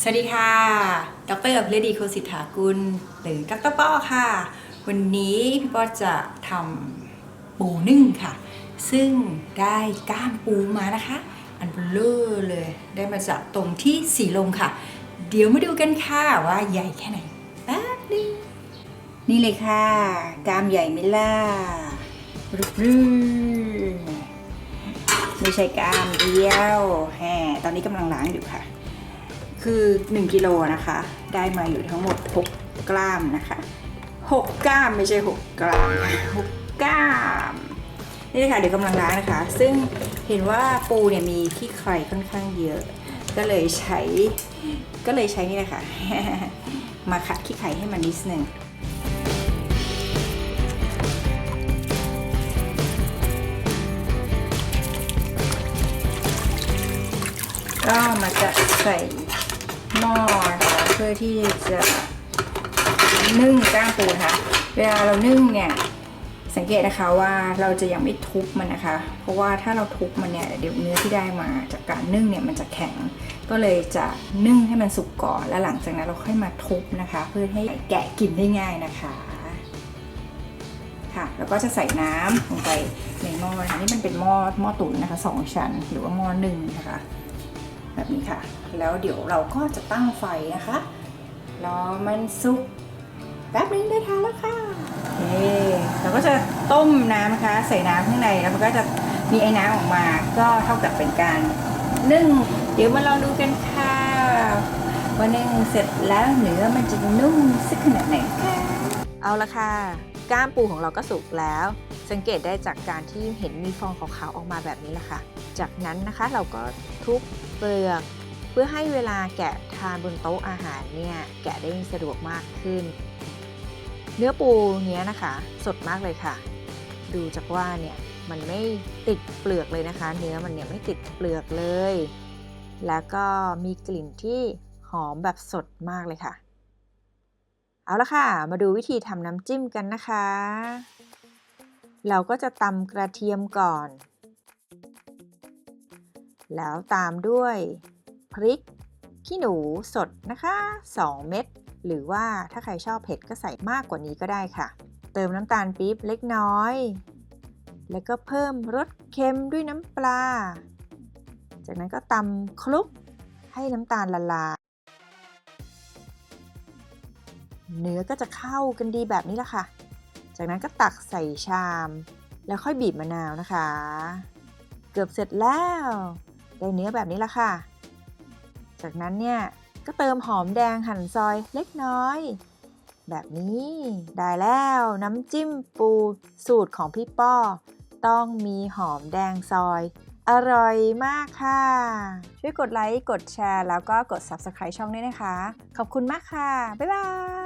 สวัสดีค่ะ ดรอภิรดีโคสิทธากุล หรือดรป้อค่ะ วันนี้พี่ป้อจะทำปูนึ่งค่ะ ซึ่งได้ก้ามปูมานะคะ อันเบลอเลย ได้มาจากตรงที่สีลมค่ะ เดี๋ยวมาดูกันค่ะว่าใหญ่แค่ไหนแป๊บนึงนี่เลยค่ะกามใหญ่ไหมล่ะรึบรึไม่ใช่กามเดียวแฮตอนนี้กำลังล้างอยู่ค่ะ คือ 1กิโลนะคะ ได้มาอยู่ทั้งหมด 6 กล้ามนะคะ 6 กล้ามไม่ใช่ 6 กล้าม6กล้ามนี่เลยค่ะเดี๋ยวกำลังล้างนะคะ ซึ่งเห็นว่าปูเนี่ยมีขี้ไครค่อนข้างเยอะ ก็เลยใช้ก็เลยใช้นี่แหละค่ะ มาขัดขี้ไข่ให้มันนิดนึงก็มาจะใส่ หม้อนะคะเพื่อที่จะนึ่งก้างปูนะคะเวลาเรานึ่งเนี่ยสังเกตนะคะว่าเราจะยังไม่ทุบมันนะคะ เพราะว่าถ้าเราทุบมันเนี่ยเดี๋ยวเนื้อที่ได้มาจากการนึ่งเนี่ยมันจะแข็ง ก็เลยจะนึ่งให้มันสุกก่อน แล้วหลังจากนั้นเราค่อยมาทุบนะคะ เพื่อให้แกะกินได้ง่ายนะคะค่ะแล้วก็จะใส่น้ำลงไปในหม้อนะคะนี่มันเป็นหม้อหม้อตุ๋นนะคะสองชั้น หรือว่าหม้อหนึ่งนะคะ แบบนี้ค่ะ แล้วเดี๋ยวเราก็จะตั้งไฟนะคะรอมันสุกแป๊บนึงได้ทานแล้วค่ะโอเคเราก็จะต้มน้ำนะคะ ใส่น้ำข้างในแล้วมันก็จะมีไอ้น้ำออกมาก็เท่ากับเป็นการนึ่งเดี๋ยวมาลองดูกันค่ะว่านึ่งเสร็จแล้วเนื้อมันจะนุ่มสักขนาดไหนค่ะเอาละค่ะ ก้ามปูของเราก็สุกแล้ว สังเกตได้จากการที่เห็นมีฟองขาวๆออกมาแบบนี้แหละค่ะ จากนั้นนะคะเราก็ทุบเปลือก เพื่อให้เวลาแกะทานบนโต๊ะอาหารเนี่ยแกะได้สะดวกมากขึ้น เนื้อปูเนี้ยนะคะ สดมากเลยค่ะ ดูจากว่าเนี่ยมันไม่ติดเปลือกเลยนะคะ เนื้อมันเนี่ยไม่ติดเปลือกเลย แล้วก็มีกลิ่นที่หอมแบบสดมากเลยค่ะ เอาละค่ะ มาดูวิธีทำน้ำจิ้มกันนะคะ เราก็จะตำกระเทียมก่อน แล้วตามด้วยพริกขี้หนูสดนะคะ 2 เม็ดหรือว่าถ้าใครชอบเผ็ดก็ใส่มากกว่านี้ก็ได้ค่ะ เติมน้ำตาลปี๊บเล็กน้อย แล้วก็เพิ่มรสเค็มด้วยน้ำปลา จากนั้นก็ตำคลุกให้น้ำตาลละลาย เนื้อก็จะเข้ากันดีแบบนี้ละค่ะ จากนั้นก็ตักใส่ชาม แล้วค่อยบีบมะนาวนะคะ เกือบเสร็จแล้ว ได้เนื้อแบบนี้ละค่ะ จากนั้นเนี่ยก็เติมหอมแดงหั่นซอยเล็กน้อย แบบนี้ได้แล้วน้ำจิ้มปูสูตรของพี่ป้อ ต้องมีหอมแดงซอย อร่อยมากค่ะ ช่วยกดไลค์ กดแชร์ แล้วก็กด Subscribe ช่องด้วยนะคะ ขอบคุณมากค่ะ บ๊ายบาย